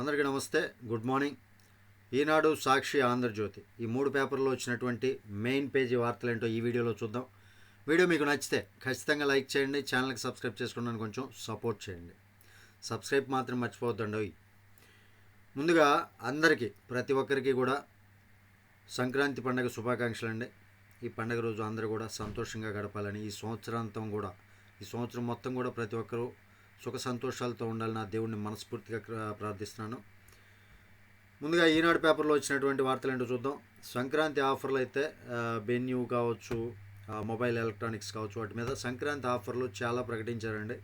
అందరికీ నమస్తే good morning. Eenadu Sakshi Andhra Jyothi ఈ మూడు పేపర్లో వచ్చినటువంటి మెయిన్ పేజీ వార్తలు ఏంటో ఈ వీడియోలో చూద్దాం. వీడియో మీకు నచ్చితే ఖచ్చితంగా లైక్ చేయండి ఛానల్కి సబ్స్క్రైబ్ చేసుకోవడానికి కొంచెం సపోర్ట్ చేయండి. సబ్స్క్రైబ్ మాత్రం మర్చిపోవద్దండి ముందుగా అందరికీ ప్రతి ఒక్కరికి కూడా సంక్రాంతి పండుగ శుభాకాంక్షలు అండి ఈ పండుగ రోజు అందరూ కూడా సంతోషంగా గడపాలని ఈ సంవత్సరాంతం కూడా ఈ సంవత్సరం మొత్తం కూడా ప్రతి ఒక్కరూ సుఖ సంతోషాలతో ఉండాలని నా దేవుడిని మనస్ఫూర్తిగా ప్రార్థిస్తున్నాను. ముందుగా ఈనాడు పేపర్లో వచ్చినటువంటి వార్తలు ఏంటో చూద్దాం. సంక్రాంతి ఆఫర్లు అయితే బెన్యూ కావచ్చు మొబైల్ ఎలక్ట్రానిక్స్ కావచ్చు వాటి మీద సంక్రాంతి ఆఫర్లు చాలా ప్రకటించారండి.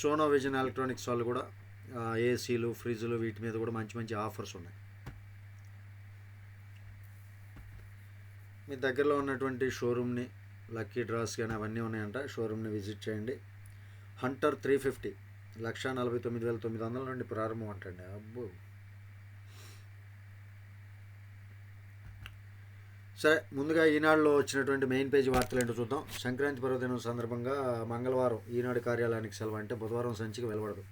సోనో విజన్ ఎలక్ట్రానిక్స్ వాళ్ళు కూడా ఏసీలు ఫ్రిడ్జ్లు వీటి మీద కూడా మంచి మంచి ఆఫర్స్ ఉన్నాయి. మీ దగ్గరలో ఉన్నటువంటి షోరూమ్ని లక్కీ డ్రాస్ కానీ అవన్నీ ఉన్నాయంట. షోరూమ్ని విజిట్ చేయండి. Hunter three fifty. లక్ష నలభై తొమ్మిది వేల తొమ్మిది వందల నుండి ప్రారంభం అంటండి. అబ్బో. సరే ముందుగా ఈనాడులో వచ్చినటువంటి మెయిన్ పేజీ వార్తలు ఏంటో చూద్దాం. సంక్రాంతి పర్వదినం సందర్భంగా మంగళవారం ఈనాడు కార్యాలయానికి సెలవు అంటే బుధవారం సంచికి వెలువడదు.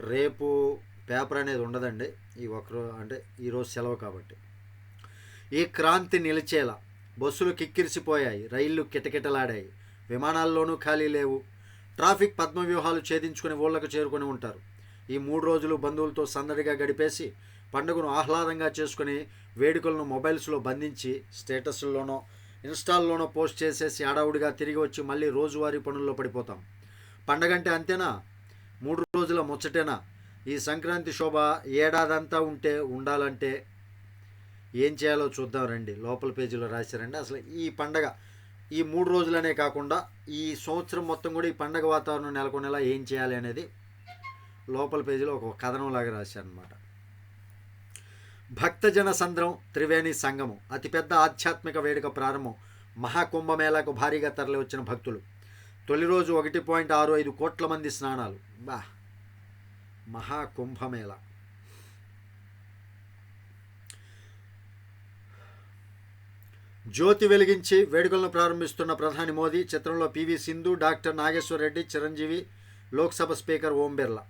రేపు పేపర్ అనేది ఉండదండి. ఈ ఒకరో అంటే ఈరోజు సెలవు కాబట్టి. ఈ క్రాంతి నిలిచేలా బస్సులు కిక్కిరిసిపోయాయి. రైళ్ళు కిటకిటలాడాయి. విమానాల్లోనూ ఖాళీ లేవు. ట్రాఫిక్ పద్మవ్యూహాలు ఛేదించుకుని ఊళ్ళకు చేరుకొని ఉంటారు. ఈ మూడు రోజులు బంధువులతో సందడిగా గడిపేసి పండుగను ఆహ్లాదంగా చేసుకుని వేడుకలను మొబైల్స్లో బంధించి స్టేటస్లోనో ఇన్స్టాల్లోనో పోస్ట్ చేసేసి హడావుడిగా తిరిగి వచ్చి మళ్ళీ రోజువారీ పనుల్లో పడిపోతాం. పండగంటే అంతేనా? మూడు రోజుల ముచ్చటేనా? ఈ సంక్రాంతి శోభ ఏడాదంతా ఉంటే ఉండాలంటే ఏం చేయాలో చూద్దాం రండి. లోపల పేజీలో రాశారండి అసలు ఈ పండగ ఈ మూడు రోజులనే కాకుండా ఈ సంవత్సరం మొత్తం కూడా ఈ పండగ వాతావరణం నెలకొనేలా ఏం చేయాలి అనేది లోపల పేజీలో ఒక కథనంలాగా రాశారనమాట భక్తజన సంద్రం త్రివేణి సంగమం అతిపెద్ద ఆధ్యాత్మిక వేడుక ప్రారంభం మహాకుంభమేళాకు భారీగా తరలి వచ్చిన భక్తులు. తొలి రోజు ఒకటి పాయింట్ ఆరు ఐదు కోట్ల మంది స్నానాలు. బా! మహాకుంభమేళా. జ్యోతి వెలిగించి వేడుకలను ప్రారంభిస్తున్న ప్రధాని మోదీ చిత్రంలో PV Sindhu doctor Nageshwara Reddy Chiranjeevi Lok Sabha speaker Om Birla.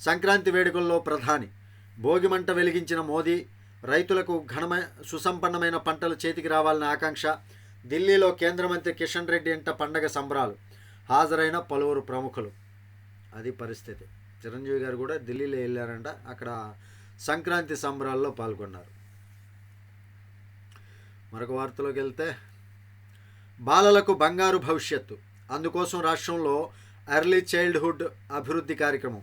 Sankranti వేడుకల్లో ప్రధాని. భోగిమంట వెలిగించిన మోదీ రైతులకు ఘనమ సుసంపన్నమైన పంటలు చేతికి రావాలని ఆకాంక్ష ఢిల్లీలో కేంద్ర మంత్రి కిషన్ రెడ్డి ఇంట పండగ సంబరాలు. హాజరైన పలువురు ప్రముఖులు. అది పరిస్థితి. చిరంజీవి గారు కూడా ఢిల్లీలో వెళ్ళారంట. అక్కడ సంక్రాంతి సంబరాల్లో పాల్గొన్నారు. మరొక వార్తలోకి వెళ్తే బాలలకు బంగారు భవిష్యత్తు. అందుకోసం రాష్ట్రంలో ఎర్లీ చైల్డ్హుడ్ అభివృద్ధి కార్యక్రమం.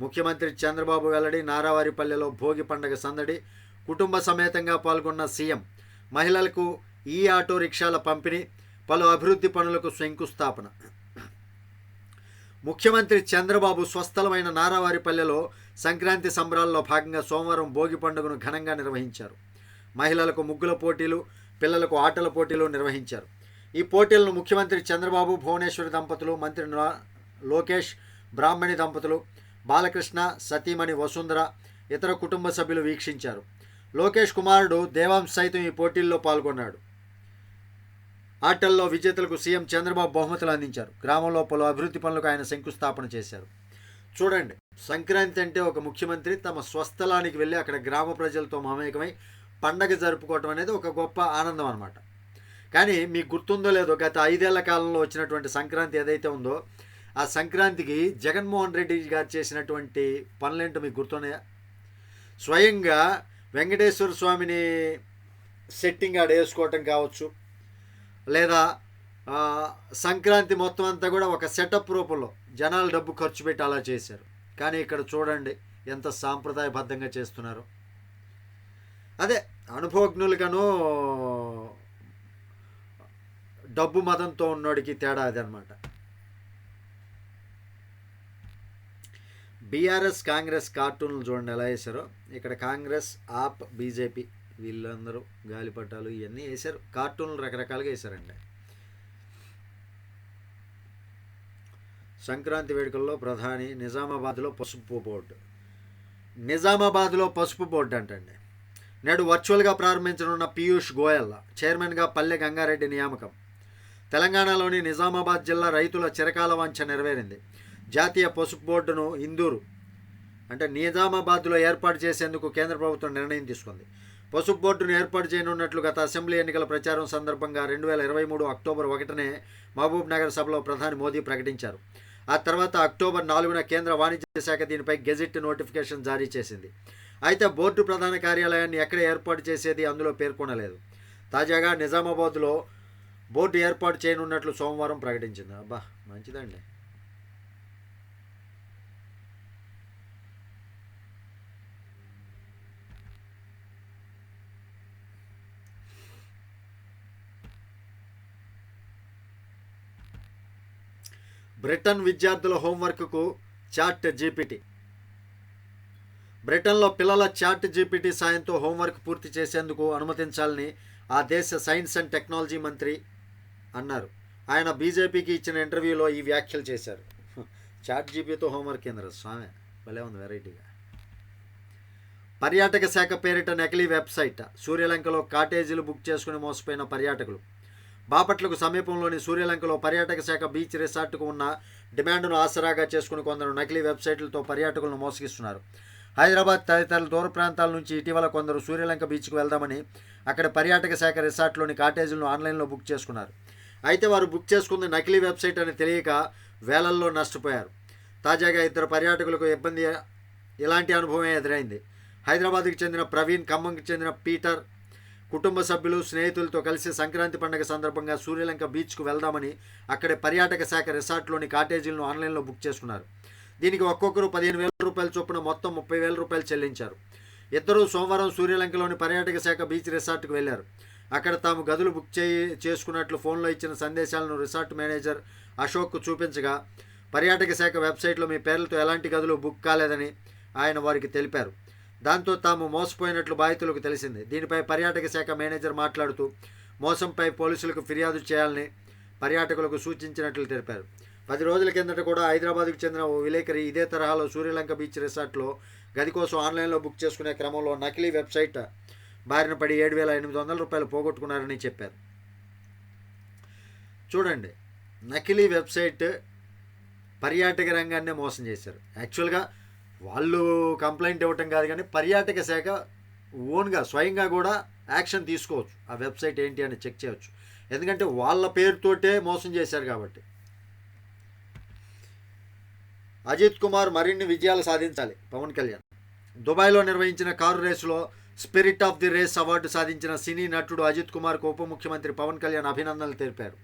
ముఖ్యమంత్రి చంద్రబాబు వెల్లడి నారావారిపల్లెలో భోగి పండగ సందడి. కుటుంబ సమేతంగా పాల్గొన్న సీఎం మహిళలకు ఈ ఆటో రిక్షాల పంపిణీ పలు అభివృద్ధి పనులకు శంకుస్థాపన. ముఖ్యమంత్రి చంద్రబాబు స్వస్థలమైన నారావారిపల్లెలో సంక్రాంతి సంబరాల్లో భాగంగా సోమవారం భోగి పండుగను ఘనంగా నిర్వహించారు. మహిళలకు ముగ్గుల పోటీలు పిల్లలకు ఆటల పోటీలు నిర్వహించారు. ఈ పోటీలను ముఖ్యమంత్రి చంద్రబాబు భువనేశ్వరి దంపతులు మంత్రి లోకేష్ బ్రాహ్మణి దంపతులు బాలకృష్ణ సతీమణి వసుంధర ఇతర కుటుంబ సభ్యులు వీక్షించారు. లోకేష్ కుమారుడు దేవాంశ్ సైతం ఈ పోటీల్లో పాల్గొన్నాడు. ఆటల్లో విజేతలకు సీఎం చంద్రబాబు బహుమతులు అందించారు. గ్రామంలో పలు అభివృద్ధి పనులకు ఆయన శంకుస్థాపన చేశారు. చూడండి సంక్రాంతి అంటే ఒక ముఖ్యమంత్రి తమ స్వస్థలానికి వెళ్ళి అక్కడ గ్రామ ప్రజలతో మమేకమై పండగ జరుపుకోవటం అనేది ఒక గొప్ప ఆనందం అనమాట కానీ మీకు గుర్తుందో లేదో గత ఐదేళ్ళ కాలంలో వచ్చినటువంటి సంక్రాంతి ఏదైతే ఉందో ఆ సంక్రాంతికి జగన్మోహన్ రెడ్డి గారు చేసినటువంటి పనులేంటో మీకు గుర్తున్నాయా? స్వయంగా వెంకటేశ్వర స్వామిని సెట్టింగ్ ఆడ వేసుకోవటం కావచ్చు లేదా సంక్రాంతి మొత్తం అంతా కూడా ఒక సెటప్ రూపంలో జనాలు డబ్బు ఖర్చు పెట్టి అలా చేశారు. కానీ ఇక్కడ చూడండి ఎంత సాంప్రదాయబద్ధంగా చేస్తున్నారు. అదే అనుభవజ్ఞులుగాను డబ్బు మతంతో ఉన్నోడికి తేడా అదనమాట. బీఆర్ఎస్ కాంగ్రెస్ కార్టూన్లు చూడండి ఎలా వేశారో. ఇక్కడ కాంగ్రెస్ ఆప్ బీజేపీ వీళ్ళందరూ గాలిపటాలు ఇవన్నీ వేశారు. కార్టూన్లు రకరకాలుగా వేశారండి. సంక్రాంతి వేడుకల్లో ప్రధాని నిజామాబాద్లో పసుపు బోర్డు. నిజామాబాద్లో పసుపు బోర్డు అంటండి. నేడు వర్చువల్గా ప్రారంభించనున్న పీయూష్ గోయల్ చైర్మన్గా పల్లె గంగారెడ్డి నియామకం. తెలంగాణలోని నిజామాబాద్ జిల్లా రైతుల చిరకాల వాంఛ నెరవేరింది. జాతీయ పసుపు బోర్డును ఇందూరు అంటే నిజామాబాద్లో ఏర్పాటు చేసేందుకు కేంద్ర ప్రభుత్వం నిర్ణయం తీసుకుంది. పసుపు బోర్డును ఏర్పాటు చేయనున్నట్లు గత అసెంబ్లీ ఎన్నికల ప్రచారం సందర్భంగా రెండు వేల ఇరవై మూడు అక్టోబర్ ఒకటినే మహబూబ్ నగర్ సభలో ప్రధాని మోదీ ప్రకటించారు. ఆ తర్వాత అక్టోబర్ నాలుగున కేంద్ర వాణిజ్య శాఖ దీనిపై గెజిట్ నోటిఫికేషన్ జారీ చేసింది. అయితే బోర్డు ప్రధాన కార్యాలయాన్ని ఎక్కడ ఏర్పాటు చేసేది అందులో పేర్కొనలేదు. తాజాగా నిజామాబాద్లో బోర్డు ఏర్పాటు చేయనున్నట్లు సోమవారం ప్రకటించింది. అబ్బా మంచిదండి. బ్రిటన్ విద్యార్థుల హోంవర్క్కు చాట్ జీపీటీ బ్రిటన్లో పిల్లల చాట్ జీపీటీ సాయంతో హోంవర్క్ పూర్తి చేసేందుకు అనుమతించాలని ఆ దేశ సైన్స్ అండ్ టెక్నాలజీ మంత్రి అన్నారు. ఆయన బీజేపీకి ఇచ్చిన ఇంటర్వ్యూలో ఈ వ్యాఖ్యలు చేశారు. చాట్ జీపీతో హోంవర్క్ కేంద్ర స్వామి భలే ఉంది వెరైటీగా. పర్యాటక శాఖ పేరిట నకిలీ వెబ్సైట్ సూర్యలంకలో కాటేజీలు బుక్ చేసుకుని మోసపోయిన పర్యాటకులు. బాపట్లకు సమీపంలోని సూర్యలంకలో పర్యాటక శాఖ బీచ్ రిసార్ట్కు ఉన్న డిమాండ్ను ఆసరాగా చేసుకుని కొందరు నకిలీ వెబ్సైట్లతో పర్యాటకులను మోసగిస్తున్నారు. హైదరాబాద్ తదితర దూర ప్రాంతాల నుంచి ఇటీవల కొందరు సూర్యలంక బీచ్కు వెళ్దామని అక్కడ పర్యాటక శాఖ రిసార్ట్లోని కాటేజీలను ఆన్లైన్లో బుక్ చేసుకున్నారు. అయితే వారు బుక్ చేసుకుంది నకిలీ వెబ్సైట్ అని తెలియక వేలల్లో నష్టపోయారు. తాజాగా ఇద్దరు పర్యాటకులకు ఇబ్బంది ఇలాంటి అనుభవమే ఎదురైంది. హైదరాబాద్కి చెందిన ప్రవీణ్ ఖమ్మంకి చెందిన పీటర్ కుటుంబ సభ్యులు స్నేహితులతో కలిసి సంక్రాంతి పండుగ సందర్భంగా సూర్యలంక బీచ్కు వెళ్దామని అక్కడ పర్యాటక శాఖ రిసార్ట్లోని కాటేజీలను ఆన్లైన్లో బుక్ చేసుకున్నారు. దీనికి ఒక్కొక్కరు పదిహేను వేల రూపాయల చొప్పున మొత్తం ముప్పై వేల రూపాయలు చెల్లించారు. ఇద్దరూ సోమవారం సూర్యలంకలోని పర్యాటక శాఖ బీచ్ రిసార్ట్కు వెళ్ళారు అక్కడ తాము గదులు బుక్ చేయి చేసుకున్నట్లు ఫోన్లో ఇచ్చిన సందేశాలను రిసార్ట్ మేనేజర్ అశోక్కు చూపించగా పర్యాటక శాఖ వెబ్సైట్లో మీ పేర్లతో ఎలాంటి గదులు బుక్ కాలేదని ఆయన వారికి తెలిపారు. దాంతో తాము మోసపోయినట్లు బాధితులకు తెలిసింది. దీనిపై పర్యాటక శాఖ మేనేజర్ మాట్లాడుతూ మోసంపై పోలీసులకు ఫిర్యాదు చేయాలని పర్యాటకులకు సూచించినట్లు తెలిపారు. పది రోజుల కిందట కూడా హైదరాబాద్కు చెందిన ఓ విలేకరి ఇదే తరహాలో సూర్యలంక బీచ్ రిసార్ట్లో గది కోసం ఆన్లైన్లో బుక్ చేసుకునే క్రమంలో నకిలీ వెబ్సైట్ బారిన పడి ఏడు వేల ఎనిమిది వందల రూపాయలు పోగొట్టుకున్నారని చెప్పారు. చూడండి నకిలీ వెబ్సైట్ పర్యాటక రంగాన్నే మోసం చేశారు. యాక్చువల్గా వాళ్ళు కంప్లైంట్ ఇవ్వటం కాదు కానీ పర్యాటక శాఖ ఓన్గా స్వయంగా కూడా యాక్షన్ తీసుకోవచ్చు. ఆ వెబ్సైట్ ఏంటి అని చెక్ చేయవచ్చు ఎందుకంటే వాళ్ళ పేరుతోటే మోసం చేశారు కాబట్టి. అజిత్ కుమార్ మరిన్ని విజయాలు సాధించాలి. పవన్ కళ్యాణ్. దుబాయ్లో నిర్వహించిన కారు రేసులో spirit of the race award సాధించిన సినీ నటుడు అజిత్ కుమార్కు ఉప ముఖ్యమంత్రి పవన్ కళ్యాణ్ అభినందనలు తెలిపారు.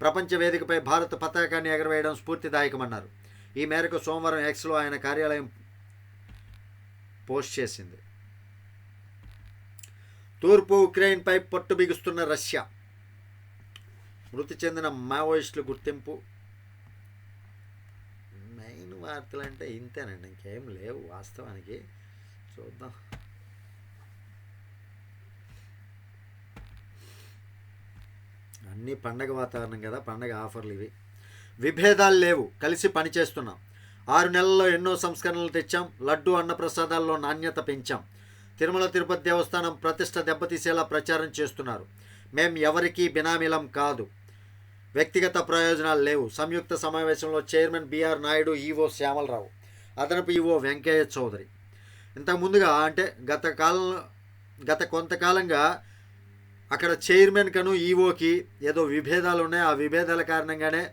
ప్రపంచ వేదికపై భారత పతాకాన్ని ఎగరవేయడం స్ఫూర్తిదాయకమన్నారు. ఈ మేరకు సోమవారం ఎక్స్లో ఆయన కార్యాలయం పోస్ట్ చేసింది. తూర్పు ఉక్రెయిన్పై పట్టు బిగుస్తున్న రష్యా. మృతి చెందిన మావోయిస్టుల గుర్తింపు వార్తలు అంటే ఇంతేనండి ఇంకేం లేవు వాస్తవానికి. చూద్దాం. అన్నీ పండగ వాతావరణం కదా పండగ ఆఫర్లు ఇవి. విభేదాలు లేవు కలిసి పనిచేస్తున్నాం ఆరు నెలల్లో ఎన్నో సంస్కరణలు తెచ్చాం లడ్డు అన్నప్రసాదాల్లో నాణ్యత పెంచాం. తిరుమల తిరుపతి దేవస్థానం ప్రతిష్ట దెబ్బతీసేలా ప్రచారం చేస్తున్నారు. మేం ఎవరికీ బినామీలం కాదు. వ్యక్తిగత ప్రయోజనాలు లేవు. సంయుక్త సమావేశంలో chairman BR Naidu EO Shyamala Rao అదనపు ఈవో వెంకయ్య చౌదరి. ఇంతకు ముందుగా అంటే గత కాలం గత కొంతకాలంగా అక్కడ చైర్మన్ కను ఈవోకి ఏదో విభేదాలు ఉన్నాయి. ఆ విభేదాల కారణంగానే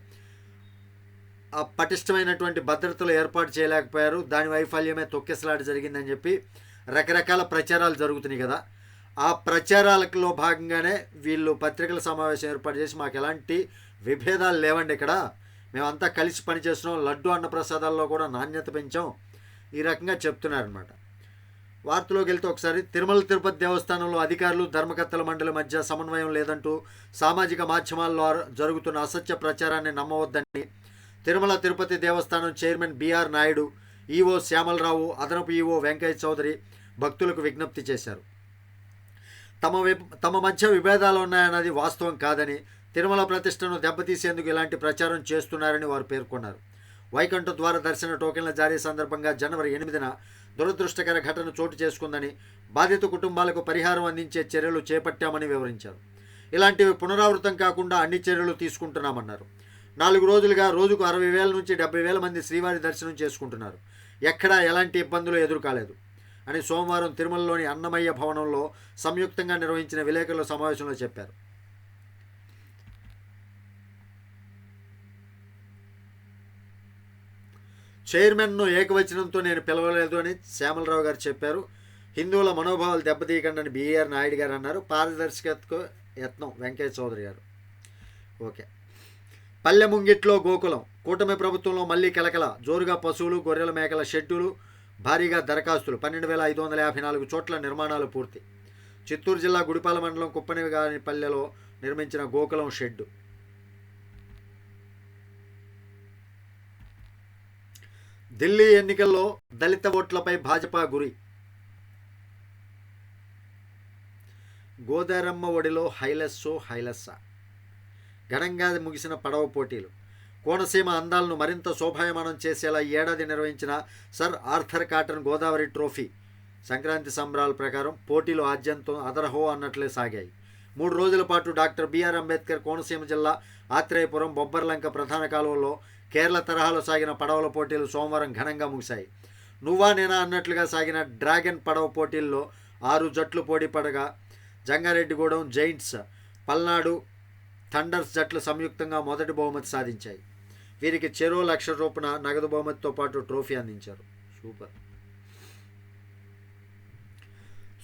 ఆ పటిష్టమైనటువంటి భద్రతలు ఏర్పాటు చేయలేకపోయారు. దాని వైఫల్యమే తొక్కెసలాట జరిగిందని చెప్పి రకరకాల ప్రచారాలు జరుగుతున్నాయి కదా. ఆ ప్రచారాలలో భాగంగానే వీళ్ళు పత్రికల సమావేశం ఏర్పాటు చేసి మాకు ఎలాంటి విభేదాలు లేవండి ఇక్కడ. మేమంతా కలిసి పనిచేస్తున్నాం లడ్డు అన్నప్రసాదాల్లో కూడా నాణ్యత పెంచాం. ఈ రకంగా చెప్తున్నారనమాట వార్తలోకి వెళ్తే ఒకసారి తిరుమల తిరుపతి దేవస్థానంలో అధికారులు ధర్మకర్తల మండలి మధ్య సమన్వయం లేదంటూ సామాజిక మాధ్యమాల్లో జరుగుతున్న అసత్య ప్రచారాన్ని నమ్మవద్దని Tirumala Tirupati Devasthanam chairman BR Naidu EO Shyamala Rao అదనపు ఈవో వెంకయ్య చౌదరి భక్తులకు విజ్ఞప్తి చేశారు. తమ వి- తమ మధ్య విభేదాలు ఉన్నాయన్నది వాస్తవం కాదని తిరుమల ప్రతిష్టను దెబ్బతీసేందుకు ఇలాంటి ప్రచారం చేస్తున్నారని వారు పేర్కొన్నారు. వైకుంఠ ద్వార దర్శన టోకెన్ల జారీ సందర్భంగా జనవరి ఎనిమిదిన దురదృష్టకర ఘటన చోటు చేసుకుందని బాధిత కుటుంబాలకు పరిహారం అందించే చర్యలు చేపట్టామని వివరించారు. ఇలాంటివి పునరావృతం కాకుండా అన్ని చర్యలు తీసుకుంటున్నామన్నారు. నాలుగు రోజులుగా రోజుకు అరవై వేల నుంచి డెబ్బై వేల మంది శ్రీవారి దర్శనం చేసుకుంటున్నారు. ఎక్కడా ఎలాంటి ఇబ్బందులు ఎదురుకాలేదు. అని సోమవారం తిరుమలలోని అన్నమయ్య భవనంలో సంయుక్తంగా నిర్వహించిన విలేకరుల సమావేశంలో చెప్పారు. చైర్మన్ను ఏకవచనంతో నేను పిలవలేదు అని శ్యామలరావు గారు చెప్పారు. హిందువుల మనోభావాలు దెబ్బతీయకండి బీఆర్ నాయుడు గారు అన్నారు. పారదర్శకతకు యత్నం వెంకయ్య చౌదరి గారు. ఓకే. పల్లె ముంగిట్లో గోకులం. కూటమి ప్రభుత్వంలో మళ్ళీ కలకల. జోరుగా పశువులు గొర్రెల మేకల షెడ్యూలు భారీగా దరఖాస్తులు. పన్నెండు వేల ఐదు వందల యాభై నాలుగు చోట్ల నిర్మాణాలు పూర్తి. చిత్తూరు జిల్లా గుడిపాల మండలం కుప్పని గారి పల్లెలో నిర్మించిన గోకులం షెడ్డు. ఢిల్లీ ఎన్నికల్లో దళిత ఓట్లపై భాజపా గురి. గోదారమ్మ ఒడిలో హైలెస్సో హైలస్స ఘనంగా ముగిసిన పడవ పోటీలు. కోనసీమ అందాలను మరింత శోభాయమానం చేసేలా ఏడాది నిర్వహించిన sir Arthur Cotton Godavari trophy Sankranti సంబరాల ప్రకారం పోటీలు ఆద్యంతం అదరహో అన్నట్లే సాగాయి. మూడు రోజుల పాటు డాక్టర్ బిఆర్ అంబేద్కర్ కోనసీమ జిల్లా ఆత్రేయపురం బొబ్బర్లంక ప్రధాన కాలువలో కేరళ తరహాలో సాగిన పడవల పోటీలు సోమవారం ఘనంగా ముగిశాయి. నువ్వా నేనా అన్నట్లుగా సాగిన డ్రాగన్ పడవ పోటీల్లో ఆరు జట్లు పోటీ పడగా జంగారెడ్డిగూడెం జైంట్స్ పల్నాడు థండర్స్ జట్లు సంయుక్తంగా మొదటి బహుమతి సాధించాయి. వీరికి చెరో లక్ష రూపున నగదు బహుమతితో పాటు ట్రోఫీ అందించారు. సూపర్.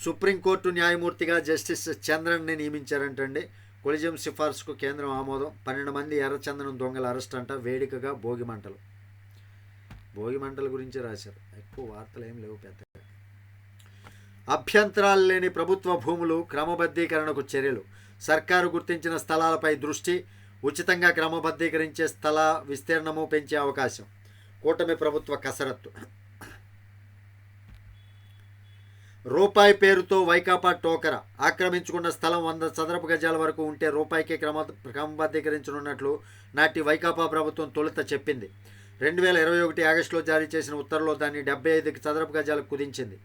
సుప్రీంకోర్టు న్యాయమూర్తిగా జస్టిస్ చంద్రన్ని నియమించారంటండి. కొలిజం సిఫార్సుకు కేంద్రం ఆమోదం. పన్నెండు మంది ఎర్రచందనం దొంగల అరెస్ట్ అంట వేడికగా భోగి మంటలు. భోగి మంటల గురించి రాశారు. ఎక్కువ వార్తలు ఏం లేవు పెద్దగా అభ్యంతరాలు లేని ప్రభుత్వ భూములు క్రమబద్ధీకరణకు చర్యలు. సర్కారు గుర్తించిన స్థలాలపై దృష్టి ఉచితంగా క్రమబద్ధీకరించే స్థల విస్తీర్ణము పెంచే అవకాశం. కూటమి ప్రభుత్వ కసరత్తు. రూపాయి పేరుతో వైకాపా టోకర. ఆక్రమించుకున్న స్థలం వంద చదరపు గజాల వరకు ఉంటే రూపాయికే క్రమ క్రమబద్ధీకరించనున్నట్లు నాటి వైకాపా ప్రభుత్వం తొలుత చెప్పింది. రెండు వేల ఇరవై ఒకటి ఆగస్టులో జారీ చేసిన ఉత్తర్వులో దాన్ని డెబ్బై ఐదు చదరపు గజాలకు కుదించింది.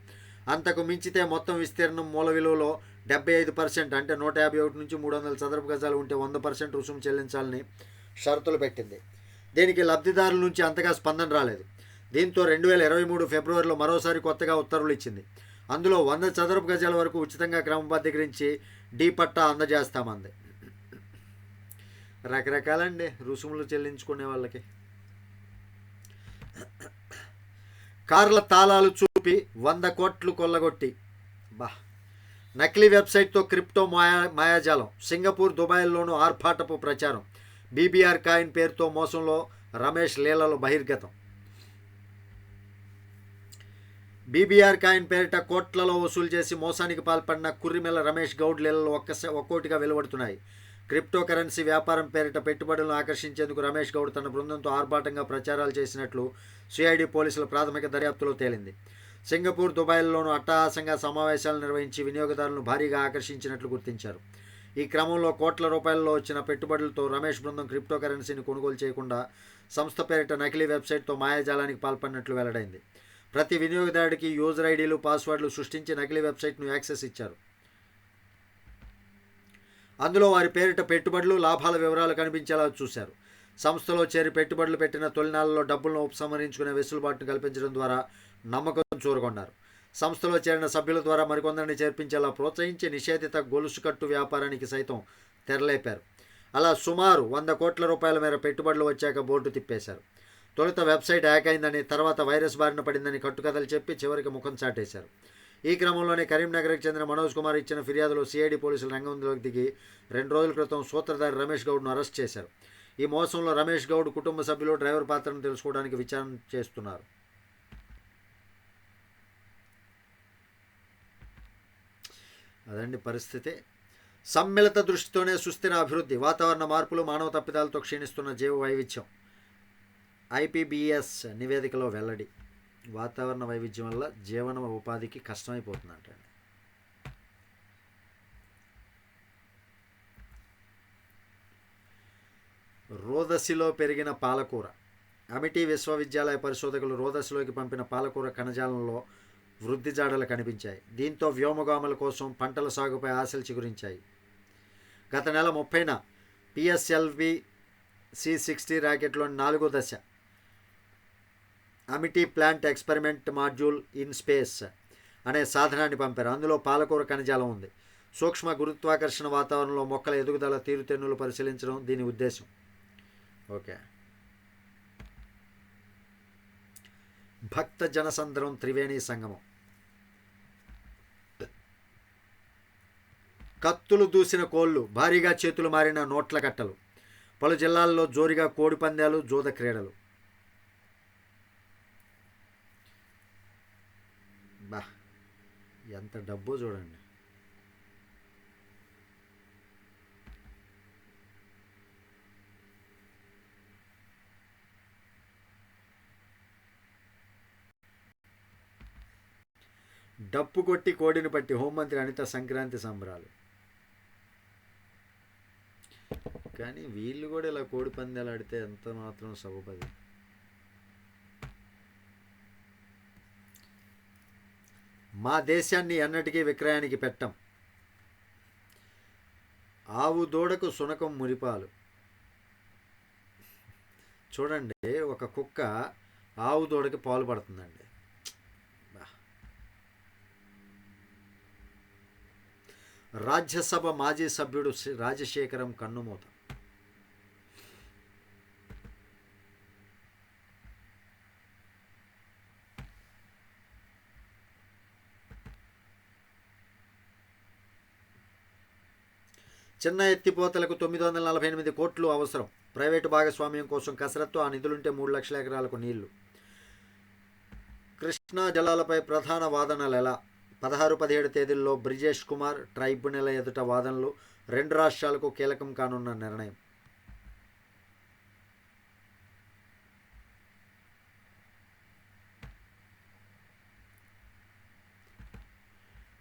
అంతకు మించితే మొత్తం విస్తీర్ణం మూల విలువలో డెబ్బై ఐదు పర్సెంట్ అంటే నూట యాభై ఒకటి నుంచి మూడు వందల చదరపు గజాలు ఉంటే వంద పర్సెంట్ రుసుము చెల్లించాలని షరతులు పెట్టింది. దీనికి లబ్ధిదారుల నుంచి అంతగా స్పందన రాలేదు. దీంతో రెండు వేల ఇరవై మూడు ఫిబ్రవరిలో మరోసారి కొత్తగా ఉత్తర్వులు ఇచ్చింది. అందులో వంద చదరపు గజాల వరకు ఉచితంగా క్రమబద్ధీకరించి డీ పట్టా అందజేస్తామంది. రకరకాలండి రుసుములు చెల్లించుకునే వాళ్ళకి. కార్ల తాళాలు చూపి వంద కోట్లు కొల్లగొట్టి. బా. నకిలీ వెబ్సైట్తో క్రిప్టో మాయా మాయాజాలం. సింగపూర్ దుబాయ్లోనూ ఆర్భాటపు ప్రచారం. బీబీఆర్ కాయిన్ పేరుతో మోసంలో రమేష్ లీలలు బహిర్గతం. బీబీఆర్ కాయిన్ పేరిట కోట్లలో వసూలు చేసి మోసానికి పాల్పడిన కుర్రిమెల్ల రమేష్ గౌడ్ లీలలు ఒక్క ఒక్కోటిగా వెలువడుతున్నాయి. క్రిప్టో కరెన్సీ వ్యాపారం పేరిట పెట్టుబడులను ఆకర్షించేందుకు రమేష్ గౌడ్ తన బృందంతో ఆర్భాటంగా ప్రచారాలు చేసినట్లు సిఐడి పోలీసుల ప్రాథమిక దర్యాప్తులో తేలింది. సింగపూర్ దుబాయ్లోనూ అట్టహాసంగా సమావేశాలు నిర్వహించి వినియోగదారులను భారీగా ఆకర్షించినట్లు గుర్తించారు. ఈ క్రమంలో కోట్ల రూపాయలలో వచ్చిన పెట్టుబడులతో రమేష్ బృందం క్రిప్టో కరెన్సీని కొనుగోలు చేయకుండా సంస్థ పేరిట నకిలీ వెబ్సైట్తో మాయాజాలానికి పాల్పడినట్లు వెల్లడైంది. ప్రతి వినియోగదారుడికి యూజర్ ఐడీలు పాస్వర్డ్లు సృష్టించి నకిలీ వెబ్సైట్ను యాక్సెస్ ఇచ్చారు. అందులో వారి పేరిట పెట్టుబడులు లాభాల వివరాలు కనిపించేలా చూశారు. సంస్థలో చేరి పెట్టుబడులు పెట్టిన తొలినాళ్ళలో డబ్బులను ఉపసంహరించుకునే వెసులుబాటును కల్పించడం ద్వారా నమ్మకం చూరగొన్నారు సంస్థలో చేరిన సభ్యుల ద్వారా మరికొందరిని చేర్పించేలా ప్రోత్సహించి నిషేధిత గొలుసు కట్టు వ్యాపారానికి సైతం తెరలేపారు. అలా సుమారు వంద కోట్ల రూపాయల మేర పెట్టుబడులు వచ్చాక బోర్డు తిప్పేశారు. తొలుత వెబ్సైట్ హ్యాక్ అయిందని తర్వాత వైరస్ బారిన పడిందని కట్టుకథలు చెప్పి చివరికి ముఖం చాటేశారు. ఈ క్రమంలోనే కరీంనగర్కి చెందిన మనోజ్ కుమార్ ఇచ్చిన ఫిర్యాదులో సిఐడి పోలీసులు రంగంలోకి దిగి రెండు రోజుల క్రితం సూత్రధారి రమేష్ గౌడ్ను అరెస్ట్ చేశారు. ఈ మోసంలో రమేష్ గౌడ్ కుటుంబ సభ్యులు డ్రైవర్ పాత్రను తెలుసుకోవడానికి విచారణ చేస్తున్నారు. అదండి పరిస్థితి. సమ్మిళిత దృష్టితోనే సుస్థిర అభివృద్ధి వాతావరణ మార్పులు మానవ తప్పిదాలతో క్షీణిస్తున్న జీవ వైవిధ్యం. ఐపీబీఎస్ నివేదికలో వెల్లడి. వాతావరణ వైవిధ్యం వల్ల జీవన ఉపాధికి కష్టమైపోతుందంట రోదసిలో పెరిగిన పాలకూర. అమిటీ విశ్వవిద్యాలయ పరిశోధకులు రోదసిలోకి పంపిన పాలకూర కణజాలంలో వృద్ధి జాడలు కనిపించాయి. దీంతో వ్యోమగాముల కోసం పంటల సాగుపై ఆశలు చిగురించాయి. గత నెల ముప్పైన పిఎస్ఎల్వి సి సిక్స్టీ ర్యాకెట్లోని నాలుగో దశ Amity plant experiment module in space అనే సాధనాన్ని పంపారు. అందులో పాలకూర కణజాలం ఉంది. సూక్ష్మ గురుత్వాకర్షణ వాతావరణంలో మొక్కల ఎదుగుదల తీరుతెన్నులు పరిశీలించడం దీని ఉద్దేశం. ఓకే. భక్త జనసంద్రం త్రివేణి సంగమం. కత్తులు దూసిన కోళ్ళు భారీగా చేతులు మారిన నోట్ల కట్టలు. పలు జిల్లాల్లో జోరిగా కోడి పందాలు జోద క్రీడలు బా ఎంత డబ్బు చూడండి. డప్పు కొట్టి కోడిని పట్టి హోంమంత్రి అనిత సంక్రాంతి సంబరాలు. కానీ వీళ్ళు కూడా ఇలా కోడి పందాలు ఆడితే ఎంత మాత్రం సబపది మా దేశాన్ని ఎన్నటికీ విక్రయానికి పెట్టం. ఆవు దూడకు సునకం మురిపాలు. చూడండి ఒక కుక్క ఆవు దూడకి పాలు పడుతుందండి. రాజ్యసభ మాజీ సభ్యుడు రాజశేఖరం కన్నుమూత. చిన్న ఎత్తిపోతలకు తొమ్మిది వందల నలభై ఎనిమిది కోట్లు అవసరం. ప్రైవేటు భాగస్వామ్యం కోసం కసరత్తు ఆ నిధులుంటే మూడు లక్షల ఎకరాలకు నీళ్ళు. కృష్ణా జలాలపై ప్రధాన వాదనలు ఎలా? పదహారు పదిహేడు తేదీల్లో బ్రిజేష్ కుమార్ ట్రైబ్యునల్ ఎదుట వాదనలు. రెండు రాష్ట్రాలకు కీలకం కానున్న నిర్ణయం.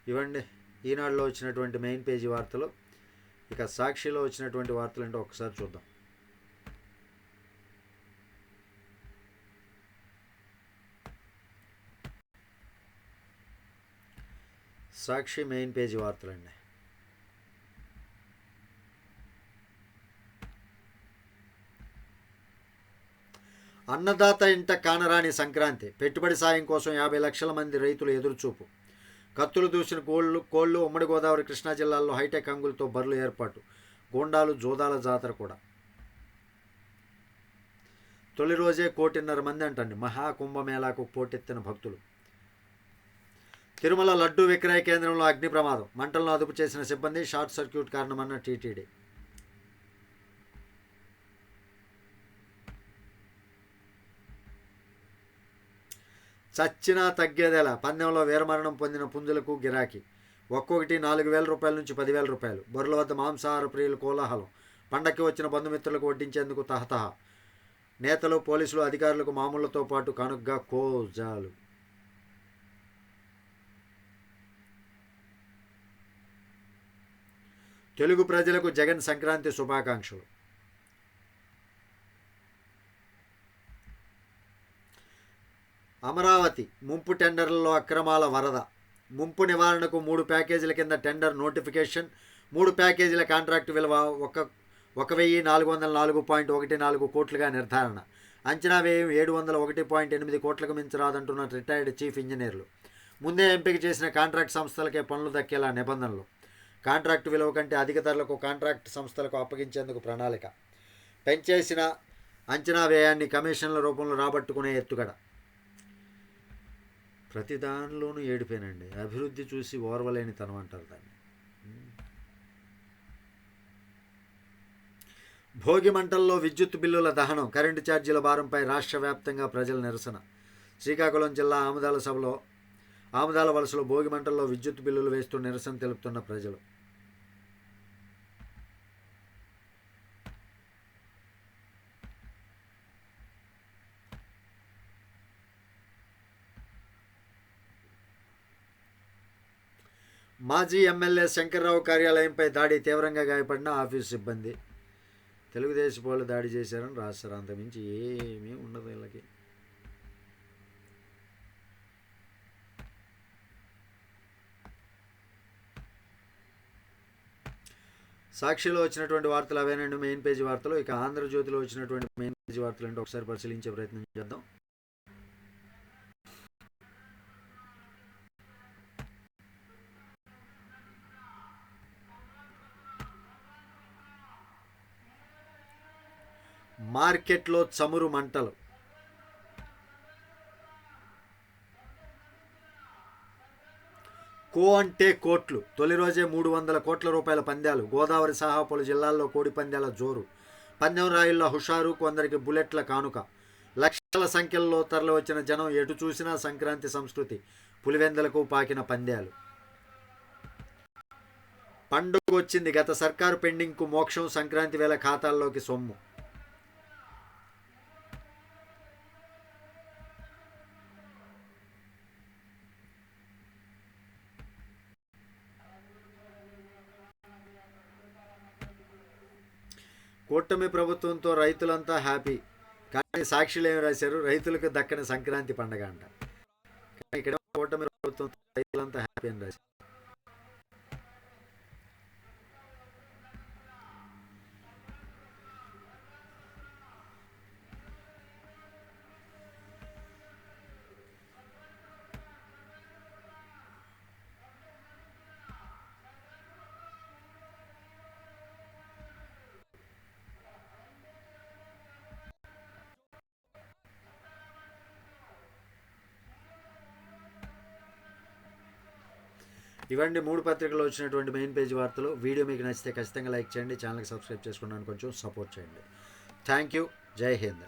ఇవ్వండి. ఈనాడులో వచ్చినటువంటి మెయిన్ పేజీ వార్తలు. ఇక సాక్షిలో వచ్చినటువంటి వార్తలు ఏంటో ఒకసారి చూద్దాం. సాక్షి మెయిన్ పేజీ వార్తలండి. అన్నదాత ఇంట కానరాని సంక్రాంతి పెట్టుబడి సాయం కోసం యాభై లక్షల మంది రైతులు ఎదురుచూపు. కత్తులు దూసిన కోళ్ళు కోళ్ళు ఉమ్మడి గోదావరి కృష్ణా జిల్లాల్లో హైటెక్ అంగులతో బరులు ఏర్పాటు గోండాలు జోదాల జాతర కూడా. తొలి రోజే కోటిన్నర మంది అంటండి మహాకుంభమేళాకు పోటెత్తిన భక్తులు. తిరుమల లడ్డూ విక్రయ కేంద్రంలో అగ్ని ప్రమాదం మంటలను అదుపు చేసిన సిబ్బంది షార్ట్ సర్క్యూట్ కారణమన్న టీటీడీ. చచ్చినా తగ్గేదేలా. పందెంలో వీరమరణం పొందిన పుంజులకు గిరాకీ. ఒక్కొక్కటి నాలుగు వేల రూపాయల నుంచి పదివేల రూపాయలు. బొర్రెల వద్ద మాంసాహార ప్రియులు కోలాహలం. పండక్కి వచ్చిన బంధుమిత్రులకు వడ్డించేందుకు తహతహ. నేతలు పోలీసులు అధికారులకు మామూలతో పాటు కానుగ్గా కోజాలు. తెలుగు ప్రజలకు జగన్ సంక్రాంతి శుభాకాంక్షలు. అమరావతి ముంపు టెండర్లలో అక్రమాల వరద. ముంపు నివారణకు మూడు ప్యాకేజీల కింద టెండర్ నోటిఫికేషన్ మూడు ప్యాకేజీల కాంట్రాక్టు విలువ ఒక ఒక వెయ్యి నాలుగు వందల నాలుగు పాయింట్ ఒకటి నాలుగు కోట్లుగా నిర్ధారణ. అంచనా వ్యయం ఏడు వందల ఒకటి పాయింట్ ఎనిమిది కోట్లకు మించరాదంటున్న రిటైర్డ్ చీఫ్ ఇంజనీర్లు. ముందే ఎంపిక చేసిన కాంట్రాక్ట్ సంస్థలకే పనులు దక్కేలా నిబంధనలు. కాంట్రాక్టు విలువ కంటే అధిక ధరలకు కాంట్రాక్ట్ సంస్థలకు అప్పగించేందుకు ప్రణాళిక. పెంచేసిన అంచనా వ్యయాన్ని కమిషన్ల రూపంలో రాబట్టుకునే ఎత్తుగడ. ప్రతి దానిలోనూ ఏడిపోయానండి. అభివృద్ధి చూసి ఓర్వలేని తనం అంటారు దాన్ని. భోగి మంటల్లో విద్యుత్ బిల్లుల దహనం కరెంటు ఛార్జీల భారంపై రాష్ట్ర వ్యాప్తంగా ప్రజల నిరసన. శ్రీకాకుళం జిల్లా ఆముదాల సభలో ఆముదాల వలసలో భోగి మంటల్లో విద్యుత్ బిల్లులు వేస్తూ నిరసన తెలుపుతున్న ప్రజలు. మాజీ ఎమ్మెల్యే శంకర్రావు కార్యాలయంపై దాడి తీవ్రంగా గాయపడిన ఆఫీస్ సిబ్బంది. తెలుగుదేశం వాళ్ళు దాడి చేశారని రాస్తారు అంతమించి ఏమీ ఉండదు వీళ్ళకి. సాక్షిలో వచ్చినటువంటి వార్తలు అవేనండి. మెయిన్ పేజీ వార్తలు. ఇక ఆంధ్రజ్యోతిలో వచ్చినటువంటి మెయిన్ పేజీ వార్తలు అంటే ఒకసారి పరిశీలించే ప్రయత్నం చేద్దాం. మార్కెట్లో చమురు మంటలు. కో అంటే కోట్లు. తొలి రోజే మూడు వందల కోట్ల రూపాయల పందాలు. గోదావరి సహా పలు జిల్లాల్లో కోడి పందాల జోరు. పందెం రాయుల్లో హుషారు కొందరికి బుల్లెట్ల కానుక. లక్షల సంఖ్యల్లో తరలివచ్చిన జనం ఎటు చూసినా సంక్రాంతి సంస్కృతి. పులివెందలకు పాకిన పందాలు. పండుగ వచ్చింది గత సర్కారు పెండింగ్కు మోక్షం సంక్రాంతి వేళ ఖాతాల్లోకి సొమ్ము. కూటమి ప్రభుత్వంతో రైతులంతా హ్యాపీ. కానీ సాక్షులు ఏమి రాశారు? రైతులకు దక్కని సంక్రాంతి పండగ అంట. కానీ ఇక్కడ కూటమి ప్రభుత్వంతో రైతులంతా హ్యాపీ అని రాశారు. ఇవ్వండి. మూడు పత్రికలు వచ్చినటువంటి మెయిన్ పేజ్ వార్తలు. వీడియో మీకు నచ్చితే ఖచ్చితంగా లైక్ చేయండి. ఛానల్కి సబ్స్క్రైబ్ చేసుకున్నాను కొంచెం సపోర్ట్ చేయండి. Thank you. జై హింద్.